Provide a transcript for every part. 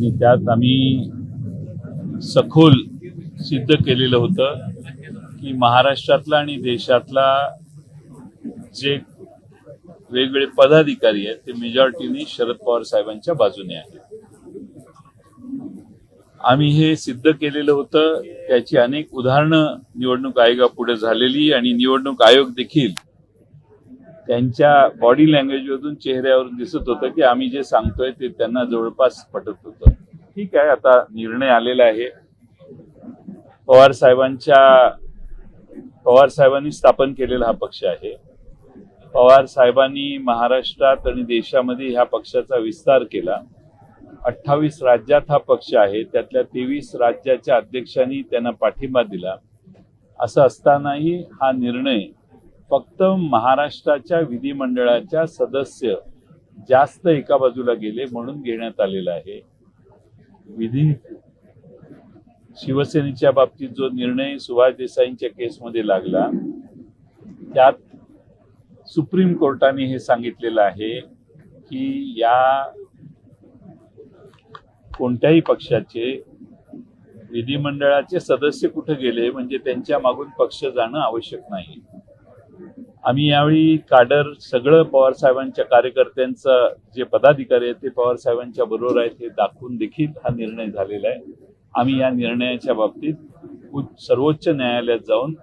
आणि त्यात आम्ही सखोल सिद्ध केलेलं होतं की महाराष्ट्रातला आणि देशातला जे वेगवेगळे पदाधिकारी आहेत ते मेजॉरिटीने शरद पवार साहेबांच्या बाजूने आहेत. आम्ही हे सिद्ध केलेलं होतं त्याची अनेक उदाहरणं निवडणूक आयोगापुढे झालेली आणि निवडणूक आयोग देखील त्यांच्या बॉडी लँग्वेजमधून चेहऱ्यावरून दिसत होतं की आम्ही जे सांगतोय ते त्यांना जवळपास पटत होतं. ठीक आहे आता निर्णय आलेला आहे. पवार साहेबांच्या पवार साहेबांनी स्थापन केलेला हा पक्ष आहे. पवार साहेबांनी महाराष्ट्रात आणि देशामध्ये ह्या पक्षाचा विस्तार केला. अठ्ठावीस राज्यात हा पक्ष आहे त्यातल्या तेवीस राज्याच्या अध्यक्षांनी त्यांना पाठिंबा दिला. असं असतानाही हा निर्णय फक्त महाराष्ट्राच्या विधिमंडळाच्या सदस्य जास्त एका बाजूला गेले म्हणून घेण्यात आलेला आहे. विधी. शिवसेनेच्या बाबतीत जो निर्णय सुभाष देसाईंच्या केसमध्ये लागला त्यात सुप्रीम कोर्टाने हे सांगितलेलं आहे की या कोणत्याही पक्षाचे विधिमंडळाचे सदस्य कुठे गेले म्हणजे त्यांच्या मागून पक्ष जाणं आवश्यक नाही आम्ही यावेळी काडर सगळं पवार साहेबांच्या कार्यकर्त्यांचं जे पदाधिकारी आहेत ते पवार साहेबांच्या बरोबर आहेत हे दाखवून देखील हा निर्णय झालेला आहे. आम्ही या निर्णयाच्या बाबतीत उच्च- सर्वोच्च न्यायालयात जाऊन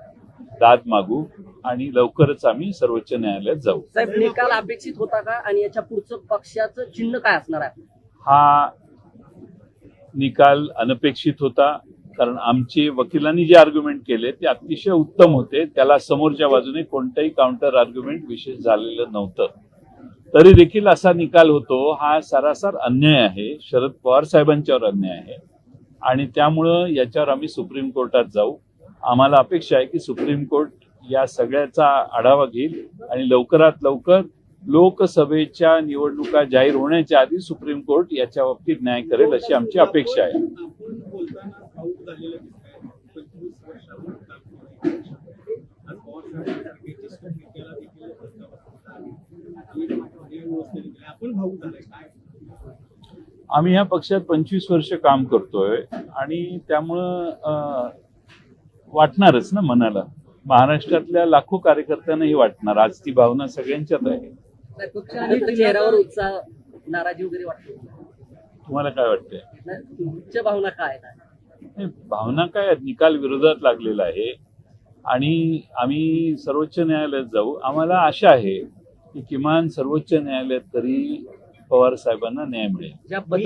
दाद मागू आणि लवकरच आम्ही सर्वोच्च न्यायालयात जाऊ. साहेब निकाल अपेक्षित होता का आणि याच्या पुढचं पक्षाचं चिन्ह काय असणार आहे? हा निकाल अनपेक्षित होता. कारण आमचे वकिलांनी जे आर्ग्युमेंट केले ते अतिशय उत्तम होते. त्याला समोरच्या बाजूने कोणतंही काउंटर आर्ग्युमेंट विशेष झालेलं नव्हतं. तरी देखील असा निकाल होतो. हा सरासर अन्याय आहे. शरद पवार साहेबांच्यावर अन्याय आहे. आणि त्यामुळं याच्यावर आम्ही सुप्रीम कोर्टात जाऊ. आम्हाला अपेक्षा आहे की सुप्रीम कोर्ट या सगळ्याचा आढावा घेईल आणि लवकरात लवकर लोकसभेच्या निवडणुका जाहीर होण्याच्या आधी सुप्रीम कोर्ट याच्या बाबतीत न्याय करेल अशी आमची अपेक्षा आहे. झालेलं दिसतंय. पंचवीस देखील हे. आपण झालाय. काय? आम्ही ह्या पक्षात पंचवीस वर्ष काम करतोय आणि त्यामुळं वाटणारच ना मनाला. महाराष्ट्रातल्या लाखो कार्यकर्त्यांनाही वाटणार. आज ती भावना सगळ्यांच्यात आहे. पक्षाने चेहऱ्यावर उत्साह नाराजी वगैरे वाटते. तुम्हाला काय वाटतंय? तुमच्या भावना काय भावना काय निकाल विरोधात लागलेला आहे. आणि आम्ही सर्वोच्च न्यायालयात जाऊ. आम्हाला आशा आहे की किमान सर्वोच्च न्यायालयात तरी पवार साहेबांना न्याय मिळेल.